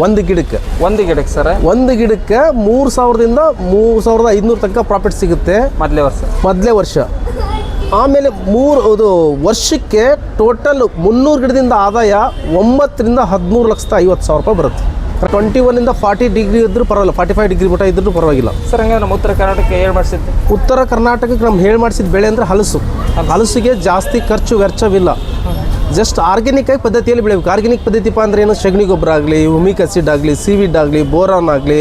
ಒಂದು ಗಿಡಕ್ಕೆ. ಒಂದು ಗಿಡಕ್ಕೆ ಸರ್. ಒಂದು ಗಿಡಕ್ಕೆ ಮೂರು ಸಾವಿರದಿಂದ ಮೂರು ಸಾವಿರದ ಐದುನೂರು ತನಕ ಪ್ರಾಫಿಟ್ ಸಿಗುತ್ತೆ. ಮೊದಲೇ ವರ್ಷ. ಮೊದಲೇ ವರ್ಷ. ಆಮೇಲೆ ಮೂರು ಅದು ವರ್ಷಕ್ಕೆ ಟೋಟಲ್ ಮುನ್ನೂರು ಗಿಡದಿಂದ ಆದಾಯ ಒಂಬತ್ತರಿಂದ ಹದಿಮೂರು ಲಕ್ಷದ ಐವತ್ತು ಸಾವಿರ ರೂಪಾಯಿ ಬರುತ್ತೆ. ಟ್ವೆಂಟಿ ಒನ್ನಿಂದ ಫಾರ್ಟಿ ಡಿಗ್ರಿ ಇದ್ರೂ ಪರವಾಗಿಲ್ಲ. ಫಾರ್ಟಿ ಫೈವ್ ಡಿಗ್ರಿ ಮಟ್ಟ ಇದ್ರೂ ಪರವಾಗಿಲ್ಲ. ಸರ್ ಹಂಗೆ ನಮ್ಮ ಉತ್ತರ ಕರ್ನಾಟಕಕ್ಕೆ ಹೇಳಿ ಮಾಡಿಸಿದ್ದು? ಉತ್ತರ ಕರ್ನಾಟಕಕ್ಕೆ ನಮ್ಮ ಹೇಳಿ ಮಾಡಿಸಿದ ಬೆಳೆ ಅಂದರೆ ಹಲಸು. ಹಲಸಿಗೆ ಜಾಸ್ತಿ ಖರ್ಚು ವೆಚ್ಚವಿಲ್ಲ ಜಸ್ಟ್ ಆರ್ಗ್ಯಾನಿಕ್ ಆಗಿ ಪದ್ಧತಿಯಲ್ಲಿ ಬೆಳಿಬೇಕು ಆರ್ಗ್ಯಾನಿಕ್ ಪದ್ಧತಿಪ್ಪ ಅಂದ್ರೆ ಏನು? ಸಗಣಿ ಗೊಬ್ಬರ ಆಗಲಿ ಹುಮಿಕ್ ಆಸಿಡ್ ಆಗಲಿ ಸೀವಿಡ್ ಆಗಲಿ ಬೋರಾನ್ ಆಗಲಿ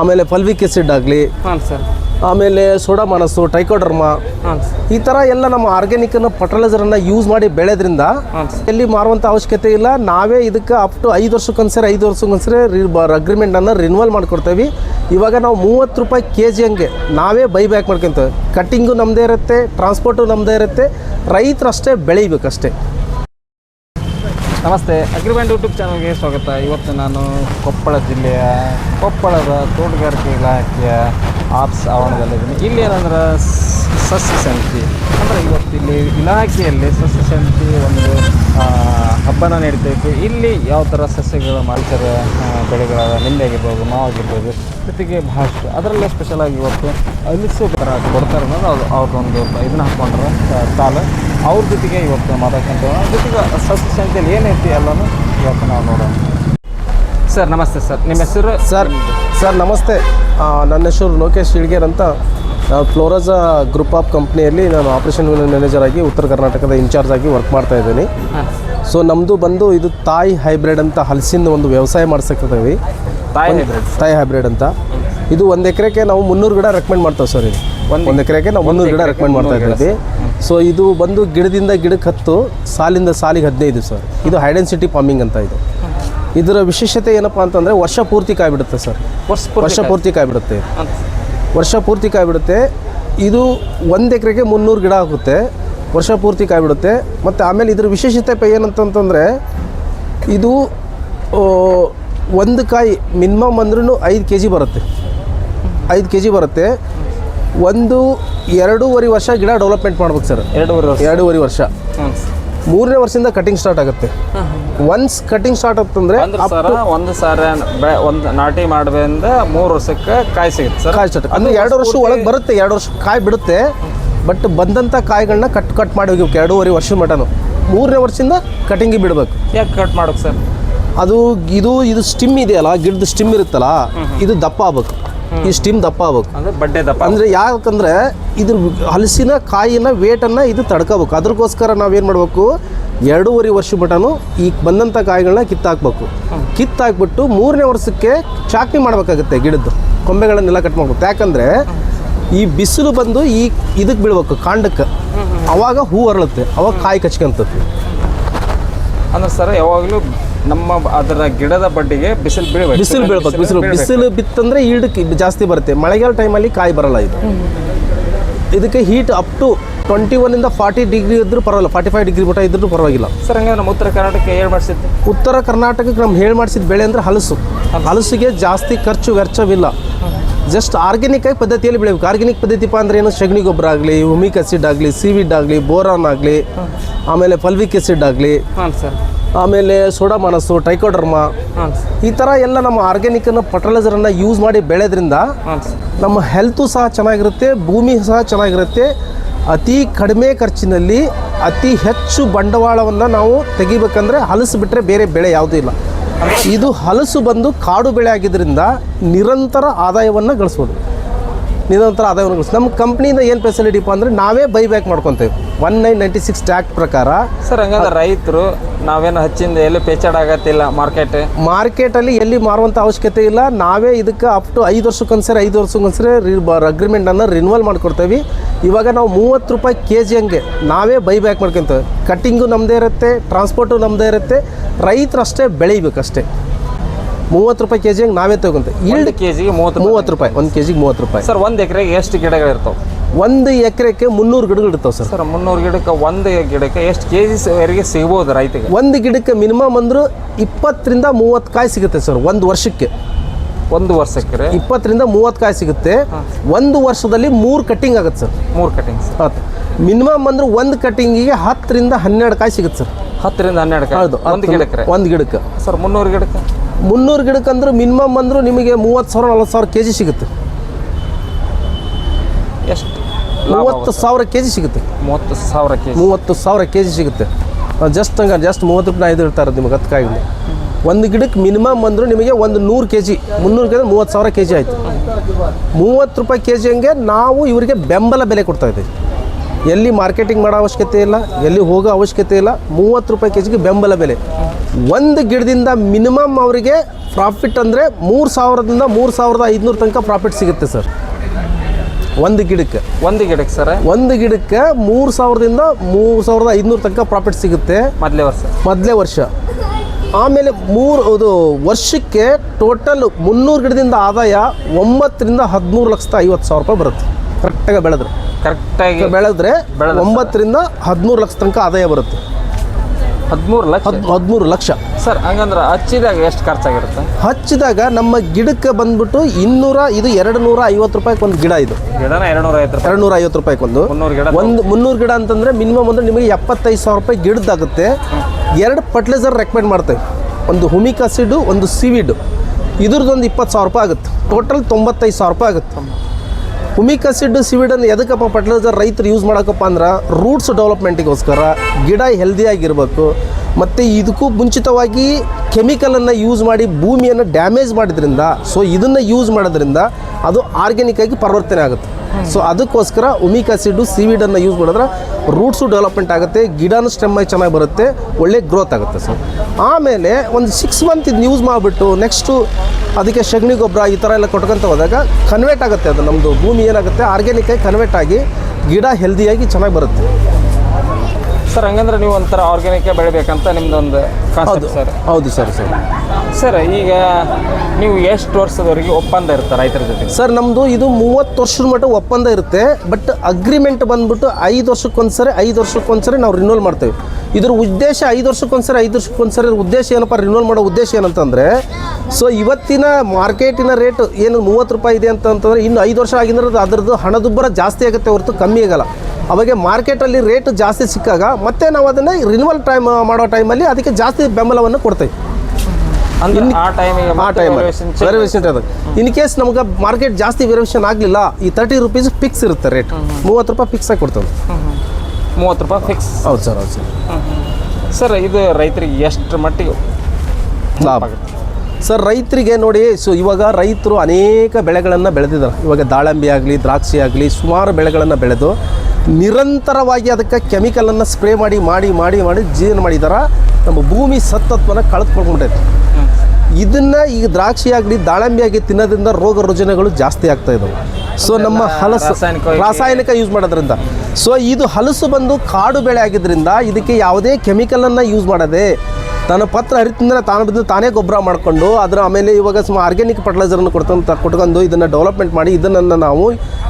ಆಮೇಲೆ ಫಲ್ವಿಕ್ ಆಸಿಡ್ ಆಗಲಿ ಹಾಂ ಸರ್. ಆಮೇಲೆ ಸೋಡಾ ಮನಸ್ಸು ಟ್ರೈಕೋಡರ್ಮ ಸರ್. ಈ ಥರ ಎಲ್ಲ ನಮ್ಮ ಆರ್ಗ್ಯಾನಿಕನ್ನು ಫರ್ಟಿಲೈಸರನ್ನು ಯೂಸ್ ಮಾಡಿ ಬೆಳೆದ್ರಿಂದ ಎಲ್ಲಿ ಮಾರುವಂಥ ಅವಶ್ಯಕತೆ ಇಲ್ಲ. ನಾವೇ ಇದಕ್ಕೆ ಅಪ್ ಟು ಐದು ವರ್ಷಕ್ಕೊಂದ್ಸರಿ ಐದು ವರ್ಷಕ್ಕೊಂದ್ಸರಿ ಅಗ್ರಿಮೆಂಟನ್ನು ರಿನ್ಯೂವಲ್ ಮಾಡ್ಕೊಡ್ತೇವೆ. ಇವಾಗ ನಾವು ಮೂವತ್ತು ರೂಪಾಯಿ ಕೆ ಜಿ ಹಂಗೆ ನಾವೇ ಬೈ ಬ್ಯಾಕ್ ಮಾಡ್ಕೊತೇವೆ. ಕಟ್ಟಿಂಗು ನಮ್ಮದೇ ಇರುತ್ತೆ ಟ್ರಾನ್ಸ್ಪೋರ್ಟು ನಮ್ಮದೇ ಇರುತ್ತೆ. ರೈತರಷ್ಟೇ ಬೆಳಿಬೇಕಷ್ಟೇ. ನಮಸ್ತೆ. ಅಗ್ರಿಮೆಂಟ್ ಯೂಟ್ಯೂಬ್ ಚಾನಲ್ಗೆ ಸ್ವಾಗತ. ಇವತ್ತು ನಾನು ಕೊಪ್ಪಳ ಜಿಲ್ಲೆಯ ಕೊಪ್ಪಳದ ತೋಟಗಾರಿಕೆ ಇಲಾಖೆಯ ಆಫೀಸ್ ಆವರಣದಲ್ಲಿದ್ದೀನಿ. ಇಲ್ಲಿ ಏನಂದ್ರೆ ಸಸ್ಯ ಸಂತಿ. ಅಂದರೆ ಇವತ್ತು ಇಲ್ಲಿ ಇಲಾಖೆಯಲ್ಲಿ ಸಸ್ಯ ಸಂತಿ ಒಂದು ಹಬ್ಬನ ನಡೀತೈತಿ. ಇಲ್ಲಿ ಯಾವ ಥರ ಸಸ್ಯಗಳು ಮಾಲ್ಚರ ಬೆಳೆಗಳಾದ ನಿಂಬೆ ಆಗಿರ್ಬೋದು ಮಾವು ಆಗಿರ್ಬೋದು ಜೊತೆಗೆ ಭಾಳಷ್ಟು. ಅದರಲ್ಲೇ ಸ್ಪೆಷಲಾಗಿ ಇವತ್ತು ಅಲಿಸು ಥರ ಕೊಡ್ತಾರೆ ಅನ್ನೋದು ಅದು ಅವ್ರದ್ದೊಂದು ಇದನ್ನ ಹಾಕ್ಕೊಂಡ್ರೆ ಸ್ಟಾಲ್ ಅವ್ರ ಜೊತೆಗೆ ಇವತ್ತು ಮಾತಾಡ್ಕೊಂತ ಜೊತೆಗೆ ಸಸ್ಯ ಸಂತೆಯಲ್ಲಿ ಏನೈತಿ ಎಲ್ಲನೂ ಇವತ್ತು ನಾವು ನೋಡೋಣ. ಸರ್ ನಮಸ್ತೆ ಸರ್. ನಿಮ್ಮ ಹೆಸರು? ಸರ್ ಸರ್ ನಮಸ್ತೆ. ನನ್ನ ಹೆಸರು ಲೋಕೇಶ್ ಶಿಳ್ಗೇರ್ ಅಂತ. ನಾನು ಫ್ಲೋರಜಾ ಗ್ರೂಪ್ ಆಫ್ ಕಂಪ್ನಿಯಲ್ಲಿ ನಾನು ಆಪರೇಷನ್ ಮ್ಯಾನೇಜರ್ ಆಗಿ ಉತ್ತರ ಕರ್ನಾಟಕದ ಇನ್ಚಾರ್ಜ್ ಆಗಿ ವರ್ಕ್ ಮಾಡ್ತಾ ಇದ್ದೀನಿ. ಸೊ ನಮ್ಮದು ಬಂದು ಇದು ತಾಯಿ ಹೈಬ್ರಿಡ್ ಅಂತ ಹಲಸಿನ ಒಂದು ವ್ಯವಸಾಯ ಮಾಡ್ಸಕ್ಕಿದ್ದೀವಿ ತಾಯಿ ಹೈಬ್ರಿಡ್. ತಾಯಿ ಹೈಬ್ರಿಡ್ ಅಂತ. ಇದು ಒಂದು ಎಕರೆಗೆ ನಾವು ಮುನ್ನೂರು ಗಿಡ ರೆಕಮೆಂಡ್ ಮಾಡ್ತೇವೆ ಸರ್ ಇದು ಒಂದು ಒಂದು ಎಕರೆಗೆ ನಾವು ಮುನ್ನೂರು ಗಿಡ ರೆಕಮೆಂಡ್ ಮಾಡ್ತಾ ಇದ್ದೀವಿ. ಸೊ ಇದು ಬಂದು ಗಿಡದಿಂದ ಗಿಡಕ್ಕೆ ಹತ್ತು ಸಾಲಿಂದ ಸಾಲಿಗೆ ಹದಿನೈದು ಸರ್. ಇದು ಹೈಡೆನ್ಸಿಟಿ ಫಾರ್ಮಿಂಗ್ ಅಂತ ಇದು. ಇದರ ವಿಶೇಷತೆ ಏನಪ್ಪ ಅಂತಂದರೆ ವರ್ಷ ಪೂರ್ತಿ ಕಾಯ್ಬಿಡುತ್ತೆ ಸರ್. ವರ್ಷ ವರ್ಷ ಪೂರ್ತಿ ಕಾಯ್ಬಿಡುತ್ತೆ. ವರ್ಷ ಪೂರ್ತಿ ಕಾಯ್ಬಿಡುತ್ತೆ. ಇದು ಒಂದು ಎಕರೆಗೆ ಮುನ್ನೂರು ಗಿಡ ಆಗುತ್ತೆ. ವರ್ಷ ಪೂರ್ತಿ ಕಾಯ್ಬಿಡುತ್ತೆ. ಮತ್ತು ಆಮೇಲೆ ಇದ್ರ ವಿಶೇಷತೆ ಪ ಏನಂತಂತಂದರೆ ಇದು ಒಂದು ಕಾಯಿ ಮಿನಿಮಮ್ ಅಂದ್ರೂ ಐದು ಕೆ ಜಿ ಬರುತ್ತೆ. ಐದು ಕೆ ಜಿ ಬರುತ್ತೆ. ಒಂದು ಎರಡೂವರೆ ವರ್ಷ ಗಿಡ ಡೆವಲಪ್ಮೆಂಟ್ ಮಾಡ್ಬೇಕು ಸರ್. ಎರಡೂವರೆ ವರ್ಷ. ಎರಡೂವರೆ ವರ್ಷ. ಮೂರನೇ ವರ್ಷದಿಂದ ಕಟಿಂಗ್ ಸ್ಟಾರ್ಟ್ ಆಗುತ್ತೆ. ಒನ್ಸ್ ಕಟಿಂಗ್ ಸ್ಟಾರ್ಟ್ ಆಗ್ತಂದ್ರೆ ಅಂದ್ರೆ ಸರ ಒಂದು ಸಾರ ಒಂದು ನಾಟಿ ಮಾಡಬೇಂದ ಮೂರು ವರ್ಷಕ್ಕೆ ಕಾಯಿ ಸಿಗುತ್ತೆ ಸರ್. ಕಾಯಿ ಸ್ಟಾರ್ಟ್ ಅಂದ್ರೆ ಎರಡು ವರ್ಷ ಒಳಗೆ ಬರುತ್ತೆ ಎರಡು ವರ್ಷ ಕಾಯಿ ಬಿಡುತ್ತೆ ಬಟ್ ಬಂದಂಥ ಕಾಯಿಗಳನ್ನ ಕಟ್ ಕಟ್ ಮಾಡಿ ಹೋಗ್ಬೇಕು ಎರಡೂವರೆ ವರ್ಷ ಮಟನು. ಮೂರನೇ ವರ್ಷದಿಂದ ಕಟಿಂಗಿಗೆ ಬಿಡಬೇಕು. ಯಾಕೆ ಕಟ್ ಮಾಡೋಕೆ ಸರ್? ಅದು ಇದು ಇದು ಸ್ಟಿಮ್ ಇದೆಯಲ್ಲ ಗಿಡದ ಸ್ಟಿಮ್ ಇರುತ್ತಲ್ಲ ಇದು ದಪ್ಪ ಆಗ್ಬೇಕು. ಈ ಸ್ಟೀಮ್ ದಪ್ಪ ಆಗ್ಬೇಕು. ಅಂದ್ರೆ ಬಡ್ಡೆ ದಪ್ಪ ಅಂದರೆ ಯಾಕಂದ್ರೆ ಇದ್ರ ಹಲಸಿನ ಕಾಯಿನ ವೇಟನ್ನು ಇದು ತಡ್ಕೋಬೇಕು. ಅದಕ್ಕೋಸ್ಕರ ನಾವೇನು ಮಾಡಬೇಕು? ಎರಡೂವರೆ ವರ್ಷ ಮಟನು ಈ ಬಂದಂಥ ಕಾಯಿಗಳನ್ನ ಕಿತ್ತಾಕ್ಬೇಕು. ಕಿತ್ತಾಕ್ಬಿಟ್ಟು ಮೂರನೇ ವರ್ಷಕ್ಕೆ ಚಾಕ್ನಿ ಮಾಡಬೇಕಾಗುತ್ತೆ ಗಿಡದ್ದು. ಕೊಂಬೆಗಳನ್ನೆಲ್ಲ ಕಟ್ ಮಾಡ್ಬೇಕು. ಯಾಕಂದರೆ ಈ ಬಿಸಿಲು ಬಂದು ಈ ಇದಕ್ಕೆ ಬೀಳ್ಬೇಕು ಕಾಂಡಕ್ಕೆ. ಅವಾಗ ಹೂ ಅರಳುತ್ತೆ ಅವಾಗ ಕಾಯಿ ಕಚ್ಕೊಂತದೆ ಅಂದ್ರೆ ಸರ್ ಯಾವಾಗಲೂ ನಮ್ಮ ಅದರ ಗಿಡದ ಬಡ್ಡಿಗೆ ಬಿಸಿಲು ಬೀಳಬೇಕು ಬಿಸಿಲು ಬೀಳ್ಬೇಕು ಬಿಸಿಲು ಬಿಸಿಲು ಬಿತ್ತಂದ್ರೆ ಈಡ್ ಜಾಸ್ತಿ ಬರುತ್ತೆ. ಮಳೆಗಾಲ ಟೈಮಲ್ಲಿ ಕಾಯಿ ಬರಲ್ಲ ಇದು. ಇದಕ್ಕೆ ಹೀಟ್ ಅಪ್ ಟು ಟ್ವೆಂಟಿ ಒನ್ನಿಂದ ಫಾರ್ಟಿ ಡಿಗ್ರಿ ಇದ್ರೂ ಪರವಾಗಿಲ್ಲ. ಫಾರ್ಟಿ ಫೈವ್ ಡಿಗ್ರಿ ಮಟ್ಟ ಇದ್ರೂ ಪರವಾಗಿಲ್ಲ. ಸರ್ ಹಂಗೆ ನಮ್ಮ ಉತ್ತರ ಕರ್ನಾಟಕ ಹೇಳಿ ಮಾಡಿಸಿದ್ದು? ಉತ್ತರ ಕರ್ನಾಟಕಕ್ಕೆ ನಮ್ಗೆ ಹೇಳಿ ಮಾಡಿಸಿದ ಬೆಳೆ ಅಂದರೆ ಹಲಸು. ಹಲಸಿಗೆ ಜಾಸ್ತಿ ಖರ್ಚು ವೆಚ್ಚವಿಲ್ಲ. ಜಸ್ಟ್ ಆರ್ಗ್ಯಾನಿಕ್ ಆಗಿ ಪದ್ಧತಿಯಲ್ಲಿ ಬೆಳಿಬೇಕು. ಆರ್ಗ್ಯಾನಿಕ್ ಪದ್ಧತಿಪ್ಪ ಅಂದ್ರೆ ಏನು? ಸಗಣಿ ಗೊಬ್ಬರ ಆಗಲಿ ಹುಮಿಕ್ ಆಸಿಡ್ ಆಗಲಿ ಸಿವಿಡ್ ಆಗಲಿ ಬೋರಾನ್ ಆಗಲಿ ಆಮೇಲೆ ಫಲ್ವಿಕ್ ಆಸಿಡ್ ಆಗಲಿ. ಹಾಂ ಸರ್. ಆಮೇಲೆ ಸೋಡಾ ಮನಸ್ಸು ಸರ್. ಈ ಥರ ಎಲ್ಲ ನಮ್ಮ ಆರ್ಗ್ಯಾನಿಕನ್ನು ಫರ್ಟಿಲೈಸರನ್ನು ಯೂಸ್ ಮಾಡಿ ಬೆಳೆದ್ರಿಂದ ನಮ್ಮ ಹೆಲ್ತು ಸಹ ಚೆನ್ನಾಗಿರುತ್ತೆ ಭೂಮಿ ಸಹ ಚೆನ್ನಾಗಿರುತ್ತೆ. ಅತಿ ಕಡಿಮೆ ಖರ್ಚಿನಲ್ಲಿ ಅತಿ ಹೆಚ್ಚು ಬಂಡವಾಳವನ್ನು ನಾವು ತೆಗಿಬೇಕಂದ್ರೆ ಹಲಸು ಬಿಟ್ಟರೆ ಬೇರೆ ಬೆಳೆ ಯಾವುದೂ ಇಲ್ಲ. ಇದು ಹಲಸು ಬಂದು ಕಾಡು ಬೆಳೆ ಆಗಿದ್ದರಿಂದ ನಿರಂತರ ಆದಾಯವನ್ನು ಗಳಿಸ್ಬೋದು. ನಿರಂತರ ಆದಾಯವನ್ನು ಗಳಿಸಿ ನಮ್ಮ ಕಂಪ್ನಿಯಿಂದ ಏನು ಫೆಸಿಲಿಟಿಪ್ಪ ಅಂದರೆ ನಾವೇ buy back ಮಾಡ್ಕೊತೇವೆ. One nine ninety six act ಪ್ರಕಾರ. ಸರ್ ಹಂಗಂದ್ರೆ ರೈತರು ನಾವೇನು ಹಚ್ಚಿಂದ ಎಲ್ಲಿ ಪೇಚಾಡ್ ಆಗತ್ತಿಲ್ಲ ಮಾರ್ಕೆಟ್ ಮಾರ್ಕೆಟಲ್ಲಿ ಎಲ್ಲಿ ಮಾರುವಂಥ ಅವಶ್ಯಕತೆ ಇಲ್ಲ. ನಾವೇ ಇದಕ್ಕೆ ಅಪ್ ಟು ಐದು ವರ್ಷಕ್ಕೊಂದ್ಸರಿ ಐದು ವರ್ಷಕ್ಕೊಂದ್ಸರಿ ಅಗ್ರಿಮೆಂಟನ್ನು ರಿನ್ಯೂವಲ್ ಮಾಡ್ಕೊಡ್ತೇವೆ. ಇವಾಗ ನಾವು ಮೂವತ್ತು ರೂಪಾಯಿ ಕೆ ಜಿ ಹಂಗೆ ನಾವೇ ಬೈ ಬ್ಯಾಕ್ ಮಾಡ್ಕೊತೇವೆ. ಕಟ್ಟಿಂಗು ನಮ್ಮದೇ ಇರುತ್ತೆ ಟ್ರಾನ್ಸ್ಪೋರ್ಟು ನಮ್ಮದೇ ಇರುತ್ತೆ. ರೈತರು ರೈತರಷ್ಟೇ ಬೆಳಿಬೇಕಷ್ಟೇ. ಮೂವತ್ತು ರೂಪಾಯಿ ಕೆ ಜಿ ಹಂಗೆ ನಾವೇ ತಗೊಂತ. ಎರಡು ಕೆ ಜಿಗೆ ಮೂವತ್ತು ಮೂವತ್ತು ರೂಪಾಯಿ ಒಂದು ಕೆ ಜಿಗೆ ಮೂವತ್ತು ರೂಪಾಯಿ. ಸರ್ ಒಂದು ಎಕರೆಗೆ ಎಷ್ಟು ಗಿಡಗಳಿರ್ತಾವೆ ಒಂದು ಎಕರೆಗೆ ಮುನ್ನೂರು ಗಿಡಗಳು ಇರ್ತಾವೆ ಸರ್. ಸರ್ ಮುನ್ನೂರು ಗಿಡಕ್ಕೆ ಒಂದು ಗಿಡಕ್ಕೆ ಎಷ್ಟು ಕೆ ಜಿವರೆಗೆ ಸಿಗ್ಬೋದು ರೈತಿಗೆ ಒಂದು ಗಿಡಕ್ಕೆ ಮಿನಿಮಮ್ ಅಂದರೂ ಇಪ್ಪತ್ತರಿಂದ ಮೂವತ್ತು ಕಾಯಿ ಸಿಗುತ್ತೆ ಸರ್ ಒಂದು ವರ್ಷಕ್ಕೆ. ಒಂದು ವರ್ಷಕ್ಕೆ ಇಪ್ಪತ್ತರಿಂದ ಮೂವತ್ತು ಕಾಯಿ ಸಿಗುತ್ತೆ. ಒಂದು ವರ್ಷದಲ್ಲಿ ಮೂರು ಕಟ್ಟಿಂಗ್ ಆಗುತ್ತೆ ಸರ್. ಮೂರು ಕಟ್ಟಿಂಗ್ ಸರ್. ಮಿನಿಮಮ್ ಅಂದ್ರೆ ಒಂದು ಕಟ್ಟಿಂಗಿಗೆ ಹತ್ತರಿಂದ ಹನ್ನೆರಡು ಕಾಯಿ ಸಿಗುತ್ತೆ ಸರ್. ಹತ್ತರಿಂದ ಹನ್ನೆರಡು ಹೌದು ಒಂದು ಗಿಡಕ್ಕೆ ಒಂದು ಗಿಡಕ್ಕೆ. ಸರ್ ಮುನ್ನೂರು ಗಿಡಕ್ಕೆ? ಮುನ್ನೂರು ಗಿಡಕ್ಕೆ ಅಂದ್ರೆ ಮಿನಿಮಮ್ ಅಂದರೂ ನಿಮಗೆ ಮೂವತ್ತು ಸಾವಿರ ನಲ್ವತ್ತು ಸಾವಿರ ಕೆ ಜಿ ಸಿಗುತ್ತೆ. ಎಷ್ಟು? ಮೂವತ್ತು ಸಾವಿರ ಕೆ ಜಿ ಸಿಗುತ್ತೆ ಮೂವತ್ತು ಸಾವಿರ ಕೆ ಜಿ ಮೂವತ್ತು ಸಾವಿರ ಕೆ ಜಿ ಸಿಗುತ್ತೆ ಜಸ್ಟ್ ಹಂಗೆ ಜಸ್ಟ್ ಮೂವತ್ತು ರೂಪಾಯಿ ಐದು ಇರ್ತಾರೆ ನಿಮಗೆ ಹತ್ತು ಒಂದು ಗಿಡಕ್ಕೆ ಮಿನಿಮಮ್ ಅಂದರೂ ನಿಮಗೆ ಒಂದು ನೂರು ಕೆ ಜಿ ಮುನ್ನೂರು ಕೆ ಜಿ ಮೂವತ್ತು ಸಾವಿರ ಕೆ ಜಿ ಆಯಿತು. ಮೂವತ್ತು ರೂಪಾಯಿ ಕೆ ಜಿ ಹಂಗೆ ನಾವು ಇವರಿಗೆ ಬೆಂಬಲ ಬೆಲೆ ಕೊಡ್ತಾ ಇದ್ದೀವಿ. ಎಲ್ಲಿ ಮಾರ್ಕೆಟಿಂಗ್ ಮಾಡೋ ಅವಶ್ಯಕತೆ ಇಲ್ಲ ಎಲ್ಲಿ ಹೋಗೋ ಅವಶ್ಯಕತೆ ಇಲ್ಲ ಮೂವತ್ತು ರೂಪಾಯಿ ಕೆ ಜಿಗೆ ಬೆಂಬಲ ಬೆಲೆ. ಒಂದು ಗಿಡದಿಂದ ಮಿನಿಮಮ್ ಅವರಿಗೆ ಪ್ರಾಫಿಟ್ ಅಂದರೆ ಮೂರು ಸಾವಿರದಿಂದ ಮೂರು ಸಾವಿರದ ಐದುನೂರು ತನಕ ಪ್ರಾಫಿಟ್ ಸಿಗುತ್ತೆ ಸರ್. ಒಂದು ಗಿಡಕ್ಕೆ. ಒಂದು ಗಿಡಕ್ಕೆ ಸರ್? ಒಂದು ಗಿಡಕ್ಕೆ ಮೂರು ಸಾವಿರದಿಂದ ಮೂರು ಸಾವಿರದ ಐದುನೂರು ತನಕ ಪ್ರಾಫಿಟ್ ಸಿಗುತ್ತೆ. ಮೊದಲೇ ವರ್ಷ. ಮೊದಲೇ ವರ್ಷ. ಆಮೇಲೆ ಮೂರು ಅದು ವರ್ಷಕ್ಕೆ ಟೋಟಲ್ ಮುನ್ನೂರು ಗಿಡದಿಂದ ಆದಾಯ ಒಂಬತ್ತರಿಂದ ಹದಿಮೂರು ಲಕ್ಷದ ಐವತ್ತು ಸಾವಿರ ರೂಪಾಯಿ ಬರುತ್ತೆ. ಕರೆಕ್ಟಾಗಿ ಬೆಳೆದ್ರೆ. ಕರೆಕ್ಟಾಗಿ ಬೆಳೆದ್ರೆ ಒಂಬತ್ತರಿಂದ ಹದಿಮೂರು ಲಕ್ಷ ತನಕ ಆದಾಯ ಬರುತ್ತೆ. ಹದಿಮೂರು ಲಕ್ಷ? ಹದ್ ಹದಿಮೂರು ಲಕ್ಷ. ಸರ್ ಹಂಗಂದ್ರೆ ಹಚ್ಚಿದಾಗ ಎಷ್ಟು ಖರ್ಚಾಗಿರುತ್ತೆ? ಹಚ್ಚಿದಾಗ ನಮ್ಮ ಗಿಡಕ್ಕೆ ಬಂದ್ಬಿಟ್ಟು ಇನ್ನೂರ ಇದು ಎರಡು ನೂರ ಐವತ್ತು ರೂಪಾಯಿಗೆ ಒಂದು ಗಿಡ ಇದು. ಗಿಡನ ಎರಡು ನೂರ ಐವತ್ತು ರೂಪಾಯಿ. ಎರಡು ನೂರ ಐವತ್ತು ರೂಪಾಯಿಗೊಂದು ಮುನ್ನೂರು ಗಿಡ ಒಂದು ಮುನ್ನೂರು ಗಿಡ ಅಂತಂದ್ರೆ ಮಿನಿಮಮ್ ಅಂದ್ರೆ ನಿಮಗೆ ಎಪ್ಪತ್ತೈದು ಸಾವಿರ ರೂಪಾಯಿ ಗಿಡದಾಗುತ್ತೆ ಎರಡು ಫರ್ಟಿಲೈಸರ್ ರೆಕಮೆಂಡ್ ಮಾಡ್ತೇವೆ. ಒಂದು ಹುಮಿಕ್ ಆಸಿಡು ಒಂದು ಸಿವಿಡು ಇದ್ರದ್ದೊಂದು ಇಪ್ಪತ್ತು ಸಾವಿರ ರೂಪಾಯಿ ಆಗುತ್ತೆ. ಟೋಟಲ್ ತೊಂಬತ್ತೈದು ಸಾವಿರ ರೂಪಾಯಿ ಆಗುತ್ತೆ. ಹುಮಿಕ್ ಆಸಿಡ್ ಸಿವಿಡನ್ನು ಎದಕ್ಕಪ್ಪ ಫರ್ಟಿಲೈಸರ್ ರೈತರು ಯೂಸ್ ಮಾಡೋಕಪ್ಪ ಅಂದ್ರೆ ರೂಟ್ಸ್ ಡೆವಲಪ್ಮೆಂಟಿಗೋಸ್ಕರ ಗಿಡ ಹೆಲ್ದಿಯಾಗಿರಬೇಕು ಮತ್ತು ಇದಕ್ಕೂ ಮುಂಚಿತವಾಗಿ ಕೆಮಿಕಲನ್ನು ಯೂಸ್ ಮಾಡಿ ಭೂಮಿಯನ್ನು ಡ್ಯಾಮೇಜ್ ಮಾಡಿದ್ರಿಂದ ಸೊ ಇದನ್ನು ಯೂಸ್ ಮಾಡೋದ್ರಿಂದ ಅದು ಆರ್ಗ್ಯಾನಿಕ್ ಆಗಿ ಪರಿವರ್ತನೆ ಆಗುತ್ತೆ. ಸೊ ಅದಕ್ಕೋಸ್ಕರ ಉಮಿಕ್ ಆಸಿಡು ಸೀವೀಡನ್ನು ಯೂಸ್ ಮಾಡಿದ್ರೆ ರೂಟ್ಸು ಡೆವಲಪ್ಮೆಂಟ್ ಆಗುತ್ತೆ, ಗಿಡನೂ ಸ್ಟೆಮ್ ಚೆನ್ನಾಗಿ ಬರುತ್ತೆ, ಒಳ್ಳೆ ಗ್ರೋತ್ ಆಗುತ್ತೆ ಸರ್ ಆಮೇಲೆ ಒಂದು ಸಿಕ್ಸ್ ಮಂತ್ ಇದು ಯೂಸ್ ಮಾಡಿಬಿಟ್ಟು ನೆಕ್ಸ್ಟು ಅದಕ್ಕೆ ಸಗಣಿ ಗೊಬ್ಬರ ಈ ಥರ ಎಲ್ಲ ಕೊಟ್ಕೊಂತ ಹೋದಾಗ ಕನ್ವರ್ಟ್ ಆಗುತ್ತೆ ಅದು ನಮ್ಮದು ಭೂಮಿ ಏನಾಗುತ್ತೆ ಆರ್ಗ್ಯಾನಿಕ್ ಆಗಿ ಕನ್ವರ್ಟ್ ಆಗಿ ಗಿಡ ಹೆಲ್ದಿಯಾಗಿ ಚೆನ್ನಾಗಿ ಬರುತ್ತೆ. ಸರ್ ಹಂಗಂದ್ರೆ ನೀವು ಒಂಥರ ಆರ್ಗ್ಯಾನಿಕ್ ಬೆಳಿಬೇಕಂತ ನಿಮ್ದೊಂದು ಒಂದು ಕಾನ್ಸೆಪ್ಟ್ ಸರ್. ಹೌದು ಸರ್ ಸರ್. ಸರ್ ಈಗ ನೀವು ಎಷ್ಟು ವರ್ಷದವರೆಗೆ ಒಪ್ಪಂದ ಇರ್ತಾರೆ ರೈತರ ಜೊತೆ? ಸರ್ ನಮ್ಮದು ಇದು ಮೂವತ್ತು ವರ್ಷದ ಮಟ್ಟ ಒಪ್ಪಂದ ಇರುತ್ತೆ ಬಟ್ ಅಗ್ರಿಮೆಂಟ್ ಬಂದ್ಬಿಟ್ಟು ಐದು ವರ್ಷಕ್ಕೊಂದ್ಸರಿ ಐದು ವರ್ಷಕ್ಕೊಂದ್ಸರಿ ನಾವು ರಿನ್ಯೂವಲ್ ಮಾಡ್ತೇವೆ. ಇದ್ರ ಉದ್ದೇಶ ಐದು ವರ್ಷಕ್ಕೊಂದ್ಸರಿ ಐದು ವರ್ಷಕ್ಕೊಂದ್ಸರಿ ಉದ್ದೇಶ ಏನಪ್ಪ ರಿನ್ಯೂವಲ್ ಮಾಡೋ ಉದ್ದೇಶ ಏನಂತಂದರೆ ಸೊ ಇವತ್ತಿನ ಮಾರ್ಕೆಟಿನ ರೇಟ್ ಏನು ಮೂವತ್ತು ರೂಪಾಯಿ ಇದೆ ಅಂತಂತಂದರೆ ಇನ್ನು ಐದು ವರ್ಷ ಆಗಿದ್ರೆ ಅದರದ್ದು ಹಣದುಬ್ಬರ ಜಾಸ್ತಿ ಆಗುತ್ತೆ ಹೊರತು ಕಮ್ಮಿ ಆಗಲ್ಲ. ಅವಾಗ ಮಾರ್ಕೆಟಲ್ಲಿ ರೇಟ್ ಜಾಸ್ತಿ ಸಿಕ್ಕಾಗ ಮತ್ತೆ ನಾವು ಅದನ್ನು ರಿನ್ಯೂವಲ್ ಟೈಮ್ ಮಾಡೋ ಟೈಮಲ್ಲಿ ಅದಕ್ಕೆ ಜಾಸ್ತಿ ಬೆಂಬಲವನ್ನು ಕೊಡ್ತೇವೆ. ಆ ಇನ್ ಕೇಸ್ ನಮ್ಗೆ ಮಾರ್ಕೆಟ್ ಜಾಸ್ತಿ ವೇರಿಯೇಷನ್ ಆಗಲಿಲ್ಲ ಈ ತರ್ಟಿ ರುಪೀಸ್ ಫಿಕ್ಸ್ ಇರುತ್ತೆ ರೇಟ್ ಮೂವತ್ತು ರೂಪಾಯಿ ಫಿಕ್ಸ್ ಆಗಿ ಕೊಡ್ತೇವೆ. ಮೂವತ್ತು ರೂಪಾಯಿ ಫಿಕ್ಸ್ ಹೌದು ಸರ್ ಹೌದು ಸರ್. ಸರ್ ಇದು ರೈತರಿಗೆ ಎಷ್ಟು ಮಟ್ಟಿಗೆ ಲಾಭ. ಸರ್ ರೈತರಿಗೆ ನೋಡಿ ಸೊ ಇವಾಗ ರೈತರು ಅನೇಕ ಬೆಳೆಗಳನ್ನು ಬೆಳೆದಿದ್ದಾರೆ. ಇವಾಗ ದಾಳಂಬಿ ಆಗಲಿ ದ್ರಾಕ್ಷಿ ಆಗಲಿ ಸುಮಾರು ಬೆಳೆಗಳನ್ನು ಬೆಳೆದು ನಿರಂತರವಾಗಿ ಅದಕ್ಕೆ ಕೆಮಿಕಲನ್ನು ಸ್ಪ್ರೇ ಮಾಡಿ ಮಾಡಿ ಮಾಡಿ ಮಾಡಿ ಜೀವನ ಮಾಡಿದಾರ. ನಮ್ಮ ಭೂಮಿ ಸತ್ತತ್ವನ ಕಳೆದುಕೊಂಡ್ಬಿಟ್ಟೈತೆ ಇದನ್ನು ಈಗ ದ್ರಾಕ್ಷಿ ಆಗಲಿ ದಾಳಂಬಿ ಆಗಿ ತಿನ್ನೋದ್ರಿಂದ ರೋಗ ರುಜಿನಗಳು ಜಾಸ್ತಿ ಆಗ್ತಾ ಇದಾವೆ. ಸೊ ನಮ್ಮ ಹಲಸು ರಾಸಾಯನಿಕ ಯೂಸ್ ಮಾಡೋದ್ರಿಂದ. ಸೊ ಇದು ಹಲಸು ಬಂದು ಕಾಡು ಬೆಳೆ ಆಗಿದ್ದರಿಂದ ಇದಕ್ಕೆ ಯಾವುದೇ ಕೆಮಿಕಲನ್ನು ಯೂಸ್ ಮಾಡದೆ ತನ್ನ ಪತ್ರ ಹರಿತಂದ್ರೆ ತಾನು ಬಿದ್ದು ತಾನೇ ಗೊಬ್ಬರ ಮಾಡಿಕೊಂಡು ಅದರ ಆಮೇಲೆ ಇವಾಗ ಸುಮ್ಮ ಆರ್ಗ್ಯಾನಿಕ್ ಫರ್ಟಿಲೈಸರನ್ನು ಕೊಡ್ತಂತ ಕೊಟ್ಕೊಂಡು ಇದನ್ನು ಡೆವಲಪ್ಮೆಂಟ್ ಮಾಡಿ ಇದನ್ನು ನಾವು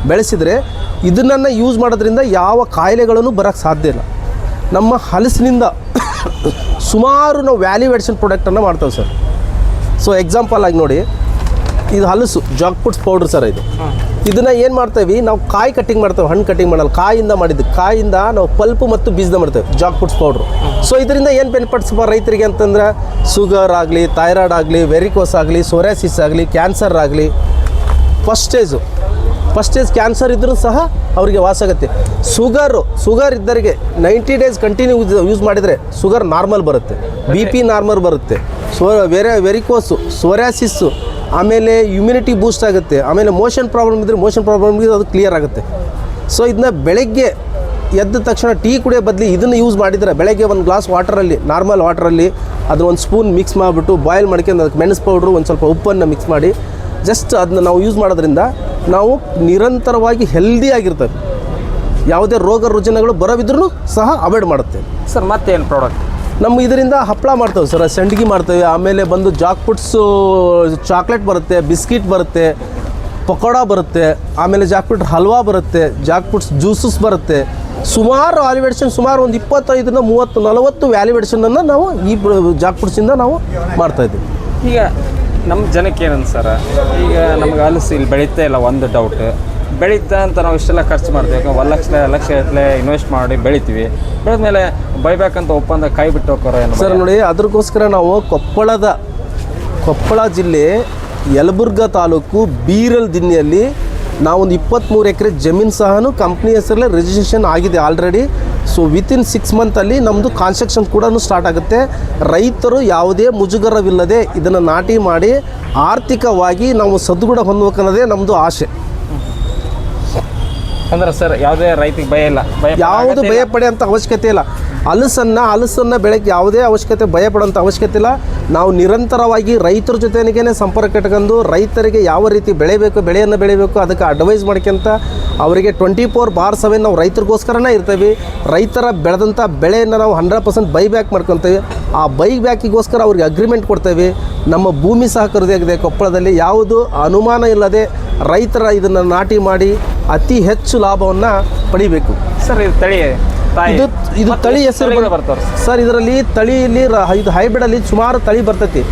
ಬೆಳೆಸಿದರೆ ಇದನ್ನು ಯೂಸ್ ಮಾಡೋದ್ರಿಂದ ಯಾವ ಕಾಯಿಲೆಗಳನ್ನು ಬರೋಕ್ಕೆ ಸಾಧ್ಯ ಇಲ್ಲ. ನಮ್ಮ ಹಲಸಿನಿಂದ ಸುಮಾರು ನಾವು ವ್ಯಾಲ್ಯೂ ಎಡಿಷನ್ ಪ್ರಾಡಕ್ಟನ್ನು ಮಾಡ್ತೇವೆ ಸರ್. ಸೊ ಎಕ್ಸಾಂಪಲ್ ಆಗಿ ನೋಡಿ. ಇದು ಹಲಸು ಜಾಕ್ ಫುಡ್ಸ್ ಪೌಡ್ರ್ ಸರ್ ಇದು. ಇದನ್ನ ಏನು ಮಾಡ್ತೇವೆ ನಾವು ಕಾಯಿ ಕಟ್ಟಿಂಗ್ ಮಾಡ್ತೇವೆ ಹಣ್ಣು ಕಟ್ಟಿಂಗ್ ಮಾಡಲ್ಲ. ಕಾಯಿಂದ ಮಾಡಿದ್ದು ಕಾಯಿಂದ ನಾವು ಪಲ್ಪ್ ಮತ್ತು ಬೀಜದ ಮಾಡ್ತೇವೆ ಜಾಕ್ ಫುಡ್ಸ್ ಪೌಡ್ರು ಸೊ ಇದರಿಂದ ಏನು ಬೆನಿಫಿಟ್ಸ್ ರೈತರಿಗೆ ಅಂತಂದ್ರೆ ಶುಗರ್ ಆಗಲಿ ಥೈರಾಯ್ಡ್ ಆಗಲಿ ವೆರಿಕೋಸ್ ಆಗಲಿ ಸೋರಾಸಿಸ್ ಆಗಲಿ ಕ್ಯಾನ್ಸರ್ ಆಗಲಿ first stage first stage cancer ಇದ್ದರೂ ಸಹ ಅವರಿಗೆ ವಾಸ ಆಗುತ್ತೆ. ಶುಗರು ಶುಗರ್ ಇದ್ದರಿಗೆ ನೈಂಟಿ ಡೇಸ್ ಕಂಟಿನ್ಯೂ ಯೂಸ್ ಮಾಡಿದರೆ ಶುಗರ್ ನಾರ್ಮಲ್ ಬರುತ್ತೆ. ಬಿ ಪಿ ನಾರ್ಮಲ್ ಬರುತ್ತೆ. ಸೋ ವೆರ ವೆರಿಕೋಸು ಸೊರ್ಯಾಸಿಸ್ಸು ಆಮೇಲೆ ಇಮ್ಯುನಿಟಿ ಬೂಸ್ಟ್ ಆಗುತ್ತೆ. ಆಮೇಲೆ ಮೋಷನ್ ಪ್ರಾಬ್ಲಮ್ ಇದ್ದರೆ ಮೋಷನ್ ಪ್ರಾಬ್ಲಮ್ ಇದ್ದರೆ ಅದು ಕ್ಲಿಯರ್ ಆಗುತ್ತೆ. ಸೊ ಇದನ್ನ ಬೆಳಗ್ಗೆ ಎದ್ದ ತಕ್ಷಣ ಟೀ ಕುಡಿಯೋ ಬದಲು ಇದನ್ನು ಯೂಸ್ ಮಾಡಿದರೆ ಬೆಳಗ್ಗೆ ಒಂದು ಗ್ಲಾಸ್ ವಾಟರಲ್ಲಿ ನಾರ್ಮಲ್ ವಾಟರಲ್ಲಿ ಅದ್ರ ಒಂದು ಸ್ಪೂನ್ ಮಿಕ್ಸ್ ಮಾಡಿಬಿಟ್ಟು ಬಾಯ್ಲ್ ಮಾಡ್ಕೊಂಡು ಅದಕ್ಕೆ ಮೆಣಸು ಪೌಡ್ರು ಒಂದು ಸ್ವಲ್ಪ ಉಪ್ಪನ್ನು ಮಿಕ್ಸ್ ಮಾಡಿ ಜಸ್ಟ್ ಅದನ್ನ ನಾವು ಯೂಸ್ ಮಾಡೋದ್ರಿಂದ ನಾವು ನಿರಂತರವಾಗಿ ಹೆಲ್ದಿ ಆಗಿರ್ತವೆ. ಯಾವುದೇ ರೋಗ ರುಜಿನಗಳು ಬರೋವಿದ್ರೂ ಸಹ ಅವಾಯ್ಡ್ ಮಾಡುತ್ತೆ ಸರ್ ಮತ್ತೆ ಏನು ಪ್ರಾಡಕ್ಟ್ ನಮ್ಮ ಇದರಿಂದ ಹಪ್ಪಳ ಮಾಡ್ತೇವೆ ಸರ್ ಸಂಡಿಗೆ ಮಾಡ್ತೇವೆ ಆಮೇಲೆ ಬಂದು ಜಾಕ್ ಪುಟ್ಸು ಚಾಕ್ಲೇಟ್ ಬರುತ್ತೆ ಬಿಸ್ಕಿಟ್ ಬರುತ್ತೆ ಪಕೋಡ ಬರುತ್ತೆ ಆಮೇಲೆ ಜಾಕ್ ಫುಡ್ ಹಲ್ವಾ ಬರುತ್ತೆ ಜಾಕ್ ಫುಡ್ಸ್ ಜ್ಯೂಸಸ್ ಬರುತ್ತೆ. ಸುಮಾರು ವ್ಯಾಲ್ಯುವೇಷನ್ ಸುಮಾರು ಒಂದು ಇಪ್ಪತ್ತೈದರಿಂದ ಮೂವತ್ತು ನಲವತ್ತು ವ್ಯಾಲ್ಯುವೇಷನನ್ನು ನಾವು ಈ ಜಾಕ್ ಫುಡ್ಸಿಂದ ನಾವು ಮಾಡ್ತಾಯಿದ್ದೀವಿ ಈಗ ನಮ್ಮ ಜನಕ್ಕೆ ಏನಂತ ಸರ್? ಈಗ ನಮ್ಗೆ ಹಲಸು ಇಲ್ಲಿ ಬೆಳೀತಾ ಇಲ್ಲ ಒಂದು ಡೌಟ್ ಬೆಳೀತ ಅಂತ ನಾವು ಇಷ್ಟೆಲ್ಲ ಖರ್ಚು ಮಾಡ್ತೀವಿ. ಯಾಕಂದ್ರೆ ಒಂದು ಲಕ್ಷ ಲಕ್ಷ ಗಟ್ಟಲೆ ಇನ್ವೆಸ್ಟ್ ಮಾಡಿ ಬೆಳಿತೀವಿ. ಬೆಳೆದ್ಮೇಲೆ ಬೈಬೇಕಂತ ಒಪ್ಪಂದ ಕೈ ಬಿಟ್ಟು ಹೋಗೋರು ಏನು ಸರ್ ನೋಡಿ ಅದಕ್ಕೋಸ್ಕರ ನಾವು ಕೊಪ್ಪಳದ ಕೊಪ್ಪಳ ಜಿಲ್ಲೆ ಯಲಬುರ್ಗ ತಾಲೂಕು ಬೀರಲ್ ದಿನ್ನಿಯಲ್ಲಿ ನಾವೊಂದು ಇಪ್ಪತ್ತ್ಮೂರು ಎಕರೆ ಜಮೀನು ಸಹ ಕಂಪ್ನಿ ಹೆಸರಲ್ಲೇ ರಿಜಿಸ್ಟ್ರೇಷನ್ ಆಗಿದೆ ಆಲ್ರೆಡಿ ಸೊ ವಿತಿನ್ ಸಿಕ್ಸ್ ಮಂತಲ್ಲಿ ನಮ್ಮದು ಕಾನ್ಸ್ಟ್ರಕ್ಷನ್ ಕೂಡ ಸ್ಟಾರ್ಟ್ ಆಗುತ್ತೆ. ರೈತರು ಯಾವುದೇ ಮುಜುಗರವಿಲ್ಲದೆ ಇದನ್ನು ನಾಟಿ ಮಾಡಿ ಆರ್ಥಿಕವಾಗಿ ನಾವು ಸದ್ಗುಣ ಹೊಂದಬೇಕನ್ನೋದೇ ನಮ್ಮದು ಆಸೆ. ಅಂದ್ರೆ ಸರ್ ಯಾವುದೇ ರೈತಿಗೆ ಭಯ ಇಲ್ಲ. ಯಾವುದು ಭಯ ಪಡೆಯೋಂಥ ಅವಶ್ಯಕತೆ ಇಲ್ಲ. ಹಲಸನ್ನು ಹಲಸನ್ನು ಬೆಳಗ್ಗೆ ಯಾವುದೇ ಅವಶ್ಯಕತೆ ಭಯ ಪಡೋಂಥ ಅವಶ್ಯಕತೆ ಇಲ್ಲ. ನಾವು ನಿರಂತರವಾಗಿ ರೈತರ ಜೊತೆಗೇ ಸಂಪರ್ಕ ಇಟ್ಕೊಂಡು ರೈತರಿಗೆ ಯಾವ ರೀತಿ ಬೆಳೆಯಬೇಕು ಬೆಳೆಯನ್ನು ಬೆಳಿಬೇಕು, ಅದಕ್ಕೆ ಅಡ್ವೈಸ್ ಮಾಡ್ಕೊಂತ ಅವರಿಗೆ ಟ್ವೆಂಟಿ ಫೋರ್ ಬಾರ್ ಸೆವೆನ್ ನಾವು ರೈತರಿಗೋಸ್ಕರನೇ ಇರ್ತೀವಿ. ರೈತರ ಬೆಳೆದಂಥ ಬೆಳೆಯನ್ನು ನಾವು ಹಂಡ್ರೆಡ್ ಪರ್ಸೆಂಟ್ ಬೈ ಬ್ಯಾಕ್ ಮಾಡ್ಕೊತೀವಿ. ಆ ಬೈ ಬ್ಯಾಕಿಗೋಸ್ಕರ ಅವ್ರಿಗೆ ಅಗ್ರಿಮೆಂಟ್ ಕೊಡ್ತೇವೆ. ನಮ್ಮ ಭೂಮಿ ಸಹಕಾರದಾಗಿದೆ ಕೊಪ್ಪಳದಲ್ಲಿ ಯಾವುದು ಅನುಮಾನ ಇಲ್ಲದೆ ರೈತರ ಇದನ್ನು ನಾಟಿ ಮಾಡಿ ಅತಿ ಹೆಚ್ಚು ಲಾಭವನ್ನು ಪಡಿಬೇಕು. ಸರ್, ಇದು ತಳಿ ಇದು ಇದು ತಳಿ ಹೆಸರು ಬರ್ತಾವ್ರಿ? ಸರ್ ಇದರಲ್ಲಿ ತಳಿಯಲ್ಲಿ ರ- ಇದು ಹೈಬ್ರಿಡಲ್ಲಿ ಸುಮಾರು ತಳಿ ಬರ್ತೈತಿ.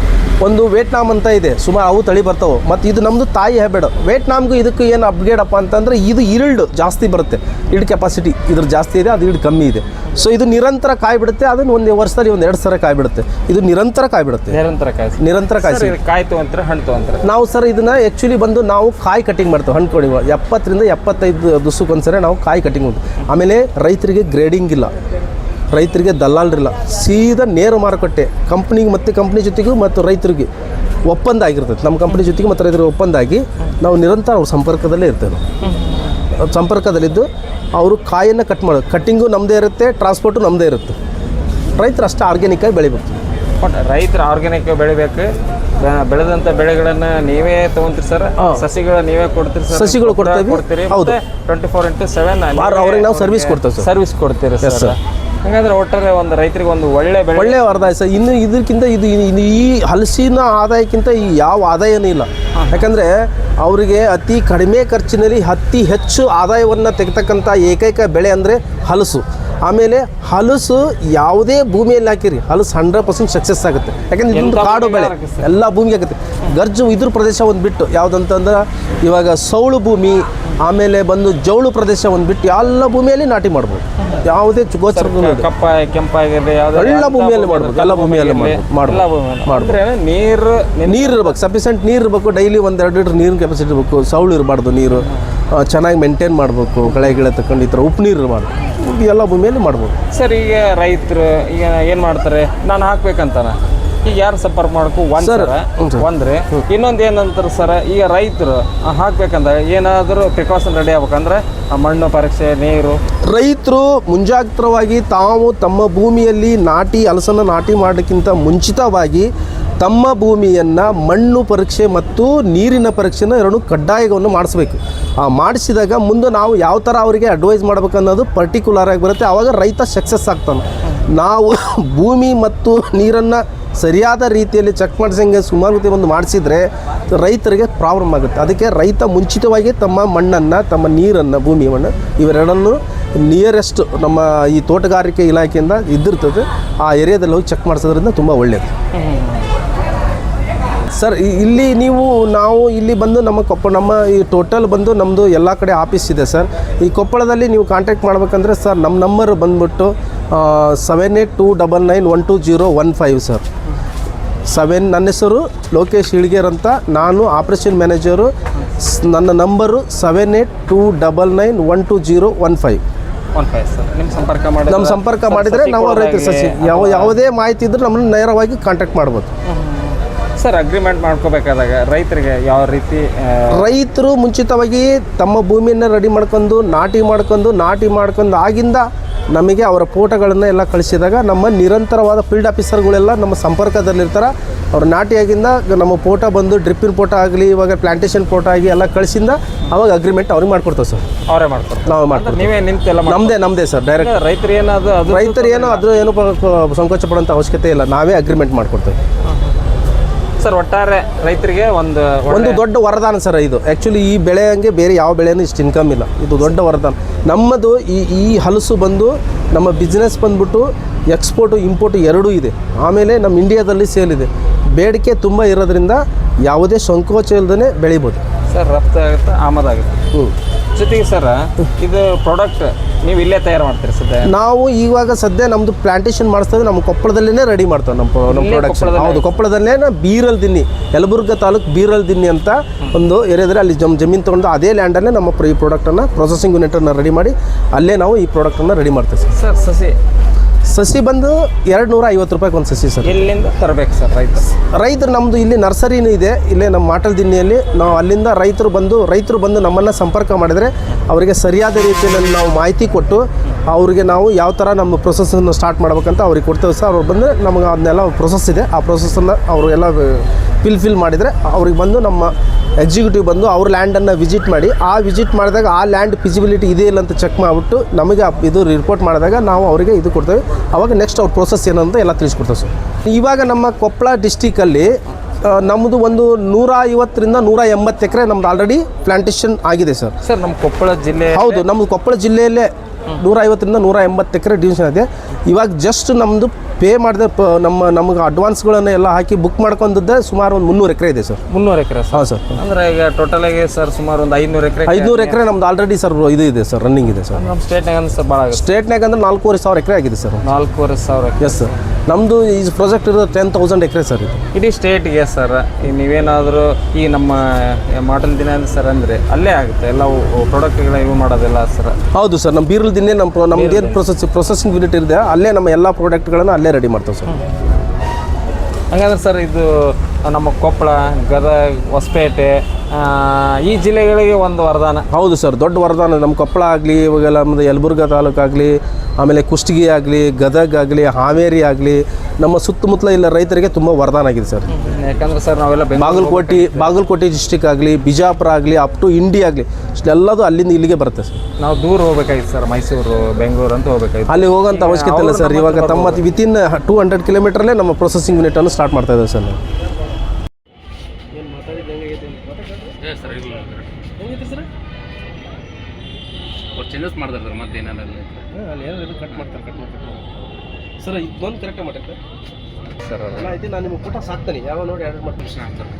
ಒಂದು ವೇಟ್ನಾಮ್ ಅಂತ ಇದೆ. ಸುಮಾರು ಅವು ತಳಿ ಬರ್ತಾವೆ. ಮತ್ತು ಇದು ನಮ್ಮದು ತಾಯಿ ಹ್ಯಾಬಿಡ್ ವೇಟ್ನಾಮ್ಗೂ ಇದಕ್ಕೂ ಏನು ಅಪ್ಗ್ರೇಡ್ ಅಪ್ಪ ಅಂತಂದರೆ ಇದು ಇಲ್ಡ್ ಜಾಸ್ತಿ ಬರುತ್ತೆ. ಇಲ್ಡ್ ಕೆಪಾಸಿಟಿ ಇದ್ರ ಜಾಸ್ತಿ ಇದೆ ಅದು ಇಲ್ಡ್ ಕಮ್ಮಿ ಇದೆ. ಸೊ ಇದು ನಿರಂತರ ಕಾಯಿ ಬಿಡುತ್ತೆ ಅದನ್ನು ಒಂದು ವರ್ಷದಲ್ಲಿ ಒಂದು ಎರಡು ಸರ ಕಾಯಿ ಬಿಡುತ್ತೆ ಇದು ನಿರಂತರ ಕಾಯಿ ಬಿಡುತ್ತೆ ನಿರಂತರ ಕಾಯಿ ನಿರಂತರ ಕಾಯಿ ಕಾಯ್ತು ಅಂತ ಕಾಯಿ ತೊಗೊಂತಾರೆ ಹಣ್ಣು ತೊಗೊಂತಾರೆ ನಾವು ಸರ್ ಇದನ್ನ ಆ್ಯಕ್ಚುಲಿ ಬಂದು ನಾವು ಕಾಯಿ ಕಟಿಂಗ್ ಮಾಡ್ತೇವೆ ಹಣ್ಣು ಕೊಡಿ ಎಪ್ಪತ್ತರಿಂದ ಎಪ್ಪತ್ತೈದು ದಿವಸಕ್ಕೊಂದ್ಸರಿ ನಾವು ಕಾಯಿ ಕಟಿಂಗ್ ಮಾಡ್ತೀವಿ ಆಮೇಲೆ ರೈತರಿಗೆ ಗ್ರೇಡಿಂಗ್ ಇಲ್ಲ. ರೈತರಿಗೆ ದಲ್ಲಾಳರಿಲ್ಲ ಸೀದಾ ನೇರ ಮಾರುಕಟ್ಟೆ ಕಂಪ್ನಿಗೆ ಮತ್ತು ಕಂಪ್ನಿ ಜೊತೆಗೂ ಮತ್ತು ರೈತರಿಗೆ ಒಪ್ಪಂದ ಆಗಿರ್ತದೆ. ನಮ್ಮ ಕಂಪ್ನಿ ಜೊತೆಗೆ ಮತ್ತು ರೈತರಿಗೆ ಒಪ್ಪಂದ ಆಗಿ ನಾವು ನಿರಂತರ ಅವ್ರ ಸಂಪರ್ಕದಲ್ಲೇ ಇರ್ತೇವೆ ಸಂಪರ್ಕದಲ್ಲಿದ್ದು ಅವರು ಕಾಯನ್ನು ಕಟ್ ಮಾಡೋದು ಕಟ್ಟಿಂಗು ನಮ್ಮದೇ ಇರುತ್ತೆ ಟ್ರಾನ್ಸ್ಪೋರ್ಟು ನಮ್ಮದೇ ಇರುತ್ತೆ. ರೈತರು ಅಷ್ಟೇ ಆರ್ಗ್ಯಾನಿಕ್ಕಾಗಿ ಬೆಳಿಬೇಕು. ಬಟ್ ರೈತರು ಆರ್ಗ್ಯಾನಿಕ್ ಬೆಳಿಬೇಕು. ಬೆಳೆದಂತ ಬೆಳೆಗಳನ್ನ ನೀವೇ ತಗೊಂತೀರಿ ಸರ್ ಸಸಿಗಳ ನೀವೇ ಕೊಡ್ತೀರಿ ಸರ್ ಸಸಿಗಳು ಕೊಡ್ತೇವೆ. ಕೊಡ್ತೀರಿ ಹೌದು. ಟ್ವೆಂಟಿ ಫೋರ್ ಇಂಟು ಸೆವೆನ್ ವಾರ ಅವ್ರಿಗೆ ನಾವು ಸರ್ವಿಸ್ ಕೊಡ್ತೇವೆ ಸರ್. ಸರ್ವಿಸ್ ಕೊಡ್ತೀರಿ ಸರ್ ಹಂಗಂದ್ರೆ ಒಟ್ಟಾರೆ ಒಂದು ರೈತರಿಗೆ ಒಂದು ಒಳ್ಳೆ ಬೆಳೆ ಒಳ್ಳೆಯ ಆದಾಯ ಸರ್. ಇನ್ನು ಇದಕ್ಕಿಂತ ಇದು ಈ ಹಲಸಿನ ಆದಾಯಕ್ಕಿಂತ ಈ ಯಾವ ಆದಾಯನೂ ಇಲ್ಲ. ಯಾಕಂದರೆ ಅವರಿಗೆ ಅತಿ ಕಡಿಮೆ ಖರ್ಚಿನಲ್ಲಿ ಅತಿ ಹೆಚ್ಚು ಆದಾಯವನ್ನು ತೆಗಿತಕ್ಕಂಥ ಏಕೈಕ ಬೆಳೆ ಅಂದರೆ ಹಲಸು. ಆಮೇಲೆ ಹಲಸು ಯಾವುದೇ ಭೂಮಿಯಲ್ಲಿ ಹಾಕಿರಿ ಹಲಸು ಹಂಡ್ರೆಡ್ ಪರ್ಸೆಂಟ್ ಸಕ್ಸಸ್ ಆಗುತ್ತೆ. ಯಾಕಂದ್ರೆ ಇದೊಂದು ಕಾಡು ಬೆಳೆ. ಎಲ್ಲ ಭೂಮಿಗೆ ಆಗುತ್ತೆ ಗರ್ಜು ಇದ್ರ ಪ್ರದೇಶ ಒಂದು ಬಿಟ್ಟು. ಯಾವುದಂತಂದ್ರೆ ಇವಾಗ ಸೌಳು ಭೂಮಿ ಆಮೇಲೆ ಬಂದು ಜೌಳು ಪ್ರದೇಶ ಒಂದು ಬಿಟ್ಟು ಎಲ್ಲ ಭೂಮಿಯಲ್ಲಿ ನಾಟಿ ಮಾಡ್ಬೋದು. ಯಾವುದೇ ಗೋಚರ ಕಪ್ಪ ಕೆಂಪಾಗಿರಲಿ ಎಲ್ಲ ಭೂಮಿಯಲ್ಲಿ ಮಾಡ್ಬೋದು, ಎಲ್ಲ ಭೂಮಿಯಲ್ಲಿ ಮಾಡ್ಬೋದು, ಮಾಡ್ಬೋದು. ನೀರು ನೀರು ಇರ್ಬೇಕು. ಸಫಿಷಿಯೆಂಟ್ ನೀರು ಇರಬೇಕು. ಡೈಲಿ ಒಂದು ಎರಡು ಲೀಟ್ರ್ ನೀರಿನ ಕೆಪಾಸಿಟಿ ಇರಬೇಕು. ಸೌಳು ಇರಬಾರ್ದು ನೀರು. ಚೆನ್ನಾಗಿ ಮೇಂಟೈನ್ ಮಾಡಬೇಕು. ಕಳೆ ಗಿಳೆ ತಕೊಂಡು ಈ ಥರ ಉಪ್ಪು ನೀರು ಇರಬಾರ್ದು. ಎಲ್ಲ ಭೂಮಿಯಲ್ಲಿ ಮಾಡ್ಬೋದು. ಸರ್ ಈಗ ರೈತರು ಈಗ ಏನು ಮಾಡ್ತಾರೆ? ನಾನು ಹಾಕ್ಬೇಕಂತಾನ? ಈಗ ಯಾರು ಸಂಪರ್ಕ ಮಾಡಬೇಕು ಒಂದ್ ಸರ. ಒಂದ್ರಿ. ಇನ್ನೊಂದು ಏನಂತಾರೆ ಸರ್ ಈಗ ರೈತರು ಹಾಕ್ಬೇಕಂದ್ರೆ ಏನಾದರೂ ಪ್ರಿಕಾಷನ್ ರೆಡಿ ಆಗ್ಬೇಕಂದ್ರೆ ಆ ಮಣ್ಣು ಪರೀಕ್ಷೆ ನೀರು. ರೈತರು ಮುಂಜಾಗ್ರತವಾಗಿ ತಾವು ತಮ್ಮ ಭೂಮಿಯಲ್ಲಿ ನಾಟಿ ಹಲಸನ್ನು ನಾಟಿ ಮಾಡೋಕ್ಕಿಂತ ಮುಂಚಿತವಾಗಿ ತಮ್ಮ ಭೂಮಿಯನ್ನು ಮಣ್ಣು ಪರೀಕ್ಷೆ ಮತ್ತು ನೀರಿನ ಪರೀಕ್ಷೆನ ಎರಡು ಕಡ್ಡಾಯವನ್ನು ಮಾಡಿಸ್ಬೇಕು. ಆ ಮಾಡಿಸಿದಾಗ ಮುಂದೆ ನಾವು ಯಾವ ಥರ ಅವರಿಗೆ ಅಡ್ವೈಸ್ ಮಾಡ್ಬೇಕು ಅನ್ನೋದು ಪರ್ಟಿಕ್ಯುಲರ್ ಆಗಿ ಬರುತ್ತೆ. ಆವಾಗ ರೈತ ಸಕ್ಸಸ್ ಆಗ್ತಾನೆ. ನಾವು ಭೂಮಿ ಮತ್ತು ನೀರನ್ನು ಸರಿಯಾದ ರೀತಿಯಲ್ಲಿ ಚೆಕ್ ಮಾಡಿಸಂಗೆ ಸುಮಾರು ಒಂದು ಮಾಡಿಸಿದ್ರೆ ರೈತರಿಗೆ ಪ್ರಾಬ್ಲಮ್ ಆಗುತ್ತೆ. ಅದಕ್ಕೆ ರೈತ ಮುಂಚಿತವಾಗಿ ತಮ್ಮ ಮಣ್ಣನ್ನು, ತಮ್ಮ ನೀರನ್ನು ಭೂಮಿ ಮಣ್ಣು ಇವೆರಡನ್ನು ನಿಯರೆಸ್ಟ್ ನಮ್ಮ ಈ ತೋಟಗಾರಿಕೆ ಇಲಾಖೆಯಿಂದ ಇದ್ದಿರ್ತದೆ. ಆ ಏರಿಯಾದಲ್ಲಿ ಹೋಗಿ ಚೆಕ್ ಮಾಡಿಸೋದ್ರಿಂದ ತುಂಬ ಒಳ್ಳೆಯದು ಸರ್ ಇಲ್ಲಿ ನೀವು ನಾವು ಇಲ್ಲಿ ಬಂದು ನಮ್ಮ ಕೊಪ್ಪ ನಮ್ಮ ಈ ಟೋಟಲ್ ಬಂದು ನಮ್ಮದು ಎಲ್ಲ ಕಡೆ ಆಫೀಸ್ ಇದೆ ಸರ್. ಈ ಕೊಪ್ಪಳದಲ್ಲಿ ನೀವು ಕಾಂಟ್ಯಾಕ್ಟ್ ಮಾಡಬೇಕಂದ್ರೆ ಸರ್ ನಮ್ಮ ನಂಬರ್ ಬಂದ್ಬಿಟ್ಟು seven eight two double nine one two zero one five sir. Seven ನನ್ನ ಹೆಸರು ಲೋಕೇಶ್ ಇಳ್ಗೇರ್ ಅಂತ. ನಾನು ಆಪ್ರೇಷನ್ ಮ್ಯಾನೇಜರು ನನ್ನ number seven eight two double nine one two zero one five one five sir ನಿಮ್ಮ ಸಂಪರ್ಕ ಮಾಡಿ ನಮ್ಮ ಸಂಪರ್ಕ ಮಾಡಿದರೆ ನಾವು ರೈತ ಸಸಿ ಯಾವ ಯಾವುದೇ ಮಾಹಿತಿ ಇದ್ದರೂ ನಮ್ಮನ್ನು ನೇರವಾಗಿ ಕಾಂಟ್ಯಾಕ್ಟ್ ಮಾಡ್ಬೋದು. ಸರ್ ಅಗ್ರಿಮೆಂಟ್ ಮಾಡ್ಕೋಬೇಕಾದಾಗ ರೈತರಿಗೆ ಯಾವ ರೀತಿ ರೈತರು ಮುಂಚಿತವಾಗಿ ತಮ್ಮ ಭೂಮಿಯನ್ನು ರೆಡಿ ಮಾಡ್ಕೊಂಡು ನಾಟಿ ಮಾಡ್ಕೊಂಡು ನಾಟಿ ಮಾಡ್ಕೊಂಡು ಆಗಿಂದ ನಮಗೆ ಅವರ ಫೋಟೋಗಳನ್ನು ಎಲ್ಲ ಕಳಿಸಿದಾಗ ನಮ್ಮ ನಿರಂತರವಾದ ಫೀಲ್ಡ್ ಆಫೀಸರ್ಗಳೆಲ್ಲ ನಮ್ಮ ಸಂಪರ್ಕದಲ್ಲಿರ್ತಾರೆ. ಅವ್ರ ನಾಟಿಯಾಗಿಂದ ನಮ್ಮ ಫೋಟೋ ಬಂದು ಡ್ರಿಪ್ಪಿನ ಫೋಟೋ ಆಗಲಿ ಇವಾಗ ಪ್ಲಾಂಟೇಷನ್ ಫೋಟೋ ಆಗಿ ಎಲ್ಲ ಕಳಿಸಿಂದ ಅವಾಗ ಅಗ್ರಿಮೆಂಟ್ ಅವ್ರಿಗೆ ಮಾಡ್ಕೊಡ್ತೇವೆ ಸರ್. ಅವರೇ ಮಾಡ್ತಾರೆ ನಾವು ಮಾಡ್ತೀವಿ ನೀವೇ ನಿಂತೆಲ್ಲ ನಮ್ಮದೇ ನಮ್ಮದೇ ಸರ್ ಡೈರೆಕ್ಟ್ ರೈತರು ಏನದು ಅದು ರೈತರು ಏನೋ ಅದು ಏನು ಸಂಕೋಚ ಪಡೋಂಥ ಅವಶ್ಯಕತೆ ಇಲ್ಲ. ನಾವೇ ಅಗ್ರಿಮೆಂಟ್ ಮಾಡ್ಕೊಡ್ತೇವೆ. ಸರ್ ಒಟ್ಟಾರೆ ರೈತರಿಗೆ ಒಂದು ಒಂದು ದೊಡ್ಡ ವರದಾನ ಸರ್ ಇದು. ಆ್ಯಕ್ಚುಲಿ ಈ ಬೆಳೆ ಹಂಗೆ ಬೇರೆ ಯಾವ ಬೆಳೆನೂ ಇಷ್ಟು ಇನ್ಕಮ್ ಇಲ್ಲ. ಇದು ದೊಡ್ಡ ವರದಾನ. ನಮ್ಮದು ಈ ಈ ಹಲಸು ಬಂದು ನಮ್ಮ ಬಿಸ್ನೆಸ್ ಬಂದ್ಬಿಟ್ಟು ಎಕ್ಸ್ಪೋರ್ಟು ಇಂಪೋರ್ಟು ಎರಡೂ ಇದೆ. ಆಮೇಲೆ ನಮ್ಮ ಇಂಡಿಯಾದಲ್ಲಿ ಸೇಲ್ ಇದೆ. ಬೇಡಿಕೆ ತುಂಬ ಇರೋದ್ರಿಂದ ಯಾವುದೇ ಸಂಕೋಚ ಇಲ್ಲದೇ ಬೆಳಿಬೋದು. ಸರ್ ರಫ್ತಾಗುತ್ತೆ ಆಮದಾಗುತ್ತೆ ಹ್ಞೂ ಜೊತೆಗೆ ಸರ್ ಇದು ಪ್ರಾಡಕ್ಟ್ ನೀವು ಇಲ್ಲೇ ತಯಾರು ಮಾಡ್ತೀರಿ ಸದ್ಯ? ನಾವು ಇವಾಗ ಸದ್ಯ ನಮ್ದು ಪ್ಲಾಂಟೇಶನ್ ಮಾಡಿಸ್ತದೆ ನಮ್ಮ ಕೊಪ್ಪಳದಲ್ಲೇ ರೆಡಿ ಮಾಡ್ತಾರೆ ನಮ್ಮ ನಮ್ಮ ಪ್ರೊಡಕ್ಷನ್? ಹೌದು ಕೊಪ್ಪಳದಲ್ಲೇ ಬೀರಲ್ ದಿನ್ನಿ ಯಲಬುರ್ಗ ತಾಲೂಕು ಬೀರಲ್ ದಿನ್ನಿ ಅಂತ ಒಂದು ಏರಿಯಾದ್ರೆ ಅಲ್ಲಿ ಜಮ್ ಜಮೀನು ತೊಗೊಂಡು ಅದೇ ಲ್ಯಾಂಡಲ್ಲೇ ನಮ್ಮ ಈ ಪ್ರಾಡಕ್ಟನ್ನು ಪ್ರೊಸೆಸಿಂಗ್ ಯೂನಿಟನ್ನು ರೆಡಿ ಮಾಡಿ ಅಲ್ಲೇ ನಾವು ಈ ಪ್ರಾಡಕ್ಟನ್ನು ರೆಡಿ ಮಾಡ್ತೇವೆ ಸರ್. ಸರ್ ಸಸಿ ಸಸಿ ಬಂದು ಎರಡು ನೂರ ಐವತ್ತು ರೂಪಾಯಿಗೆ ಒಂದು ಸಸಿ ಸರ್. ಎಲ್ಲಿಂದ ತರಬೇಕು ಸರ್ ರೈತ? ರೈತರು ನಮ್ಮದು ಇಲ್ಲಿ ನರ್ಸರಿನೂ ಇದೆ ಇಲ್ಲೇ ನಮ್ಮ ಮಾಟಲ್ ದಿನ್ನಿಯಲ್ಲಿ ನಾವು ಅಲ್ಲಿಂದ ರೈತರು ಬಂದು ರೈತರು ಬಂದು ನಮ್ಮನ್ನು ಸಂಪರ್ಕ ಮಾಡಿದರೆ ಅವರಿಗೆ ಸರಿಯಾದ ರೀತಿಯಲ್ಲಿ ನಾವು ಮಾಹಿತಿ ಕೊಟ್ಟು ಅವರಿಗೆ ನಾವು ಯಾವ ಥರ ನಮ್ಮ ಪ್ರೊಸೆಸನ್ನು ಸ್ಟಾರ್ಟ್ ಮಾಡ್ಬೇಕಂತ ಅವ್ರಿಗೆ ಕೊಡ್ತೇವೆ ಸರ್. ಅವ್ರು ಬಂದರೆ ನಮಗೆ ಅದನ್ನೆಲ್ಲ ಪ್ರೊಸೆಸ್ ಇದೆ. ಆ ಪ್ರೊಸೆಸನ್ನು ಅವರು ಎಲ್ಲ ಫಿಲ್ ಫಿಲ್ ಮಾಡಿದರೆ ಅವ್ರಿಗೆ ಬಂದು ನಮ್ಮ ಎಕ್ಸಿಕ್ಯೂಟಿವ್ ಬಂದು ಅವ್ರ ಲ್ಯಾಂಡನ್ನು ವಿಸಿಟ್ ಮಾಡಿ ಆ ವಿಸಿಟ್ ಮಾಡಿದಾಗ ಆ ಲ್ಯಾಂಡ್ ಫಿಸಿಬಿಲಿಟಿ ಇದೆ ಇಲ್ಲ ಅಂತ ಚೆಕ್ ಮಾಡಿಬಿಟ್ಟು ನಮಗೆ ಇದು ರಿಪೋರ್ಟ್ ಮಾಡಿದಾಗ ನಾವು ಅವರಿಗೆ ಇದು ಕೊಡ್ತೇವೆ. ಅವಾಗ ನೆಕ್ಸ್ಟ್ ಅವ್ರ ಪ್ರೊಸೆಸ್ ಏನಂತ ಎಲ್ಲ ತಿಳಿಸ್ಕೊಡ್ತೇವೆ ಸರ್. ಇವಾಗ ನಮ್ಮ ಕೊಪ್ಪಳ ಡಿಸ್ಟಿಕಲ್ಲಿ ನಮ್ಮದು ಒಂದು ನೂರ ಐವತ್ತರಿಂದ ನೂರ ಎಂಬತ್ತು ಎಕರೆ ನಮ್ದು ಆಲ್ರೆಡಿ ಪ್ಲಾಂಟೇಶನ್ ಆಗಿದೆ ಸರ್. ಸರ್ ನಮ್ಮ ಕೊಪ್ಪಳ ಜಿಲ್ಲೆ ಹೌದು ನಮ್ಮದು ಕೊಪ್ಪಳ ಜಿಲ್ಲೆಯಲ್ಲೇ ನೂರ ಐವತ್ತರಿಂದ ನೂರ ಎಂಬತ್ತು ಎಕರೆ ಡಿವಿಷನ್ ಇದೆ. ಇವಾಗ ಜಸ್ಟ್ ನಮ್ಮದು ಪೇ ಮಾಡಿದ ಪ ನಮ್ಮ ನಮಗೆ ಅಡ್ವಾನ್ಸ್ಗಳನ್ನು ಎಲ್ಲ ಹಾಕಿ ಬುಕ್ ಮಾಡ್ಕೊಂಡಿದ್ದೆ ಸುಮಾರು ಒಂದು ಮುನ್ನೂರು ಎಕರೆ ಇದೆ ಸರ್. ಮುನ್ನೂರು ಎಕರೆ ಹಾಂ ಸರ್. ಅಂದ್ರೆ ಈಗ ಟೋಟಲ್ ಆಗಿ ಸರ್ ಸುಮಾರು ಒಂದು ಐನೂರು ಎಕರೆ ಐನೂರು ಎಕರೆ ನಮ್ದು ಆಲ್ರೆಡಿ ಸರ್ ಇದು ಇದೆ ಸರ್ ರನ್ನಿಂಗ್ ಇದೆ ಸರ್. ನಮ್ಮ ಸ್ಟೇಟ್ನಾಗ ಅಂದ್ರೆ ಸರ್ ಭಾಳ ಸ್ಟೇಟ್ನಾಗ ಅಂದ್ರೆ ನಾಲ್ಕೂವರೆ ಸಾವಿರ ಎಕರೆ ಆಗಿದೆ ಸರ್. ನಾಲ್ಕೂವರೆ ಸಾವಿರ ಎಸ್ ಸರ್ ನಮ್ಮದು ಈ ಪ್ರಾಜೆಕ್ಟ್ ಇರೋದು ಟೆನ್ ತೌಸಂಡ್ ಎಕರೆ ಸರ್ ಇದು. ಇಡೀ ಸ್ಟೇಟ್ಗೆ ಸರ್ ನೀವೇನಾದರೂ ಈ ನಮ್ಮ ಮಾಡಲ್ ದಿನ ಸರ್ ಅಂದರೆ ಅಲ್ಲೇ ಆಗುತ್ತೆ. ಎಲ್ಲ ಪ್ರಾಡಕ್ಟ್ಗಳ ಇವು ಮಾಡೋದಿಲ್ಲ ಸರ್. ಹೌದು ಸರ್ ನಮ್ಮ ಬೀರಲ್ ದಿನೇ ನಮ್ಮ ನಮ್ದು ಏನು ಪ್ರೊಸೆಸ್ ಪ್ರೊಸೆಸಿಂಗ್ ಯೂನಿಟ್ ಇದೆ ಅಲ್ಲೇ ನಮ್ಮ ಎಲ್ಲ ಪ್ರಾಡಕ್ಟ್ಗಳನ್ನು ಅಲ್ಲೇ ರೆಡಿ ಮಾಡ್ತೇವೆ ಸರ್. ಹಂಗಂದ್ರೆ ಸರ್, ಇದು ನಮ್ಮ ಕೊಪ್ಪಳ ಗದಗ ಹೊಸಪೇಟೆ ಈ ಜಿಲ್ಲೆಗಳಿಗೆ ಒಂದು ವರದಾನ. ಹೌದು ಸರ್ ದೊಡ್ಡ ವರದಾನ. ನಮ್ಮ ಕೊಪ್ಪಳ ಆಗಲಿ ಇವಾಗೆಲ್ಲ ನಮ್ಮದು ಯಲಬುರ್ಗ ತಾಲೂಕಾಗಲಿ ಆಮೇಲೆ ಕುಷ್ಟಗಿ ಆಗಲಿ ಗದಗ ಆಗಲಿ ಹಾವೇರಿ ಆಗಲಿ ನಮ್ಮ ಸುತ್ತಮುತ್ತಲ ಇಲ್ಲ ರೈತರಿಗೆ ತುಂಬ ವರದಾನ ಆಗಿದೆ ಸರ್. ಯಾಕಂದ್ರೆ ಸರ್ ನಾವೆಲ್ಲ ಬಾಗಲಕೋಟೆ ಬಾಗಲಕೋಟೆ ಡಿಸ್ಟಿಕ್ ಆಗಲಿ ಬಿಜಾಪುರ ಆಗಲಿ ಅಪ್ ಟು ಇಂಡಿಯಾ ಆಗಲಿ ಎಲ್ಲದು ಅಲ್ಲಿಂದ ಇಲ್ಲಿಗೆ ಬರುತ್ತೆ ಸರ್. ನಾವು ದೂರ ಹೋಗ್ಬೇಕಾಗಿತ್ತು ಸರ್ ಮೈಸೂರು ಬೆಂಗಳೂರು ಅಂತ ಹೋಗ್ಬೇಕಾಗಿತ್ತು. ಅಲ್ಲಿ ಹೋಗೋಂಥ ಅವಶ್ಯಕತೆ ಇಲ್ಲ ಸರ್. ಇವಾಗ ತಮ್ಮ ವಿತಿನ್ ಟೂ ಹಂಡ್ರೆಡ್ ಕಿಲೋಮೀಟ್ರಲ್ಲೇ ನಮ್ಮ ಪ್ರೊಸೆಸಿಂಗ್ ಯೂನಿಟನ್ನು ಸ್ಟಾರ್ಟ್ ಮಾಡ್ತಾ ಇದ್ದೇವೆ ಸರ್. ನಾವು ಚೇಂಜಸ್ ಮಾಡ್ತಾರೆ ಸರ್ ಮತ್ತೆ ಏನಾದ್ರು ಅಲ್ಲಿ ಏನಾದ್ರು ಕಟ್ ಮಾಡ್ತಾರೆ ಕಟ್ ಮಾಡ್ತಾರೆ. ಸರ್ ಇದು ಬಂದು ಕರೆಕ್ಟಾಗಿ ಮಾಡ್ತಾರೆ ಸರ್ ಅದು ನಾನು ನಿಮಗೆ ಫೋಟೋ ಸಾಕ್ತೀನಿ ಯಾವ ನೋಡಿ ಎರಡು ಮಾಡ್ತೀನಿ. ಸರ್ ಆಗ್ತಾರೆ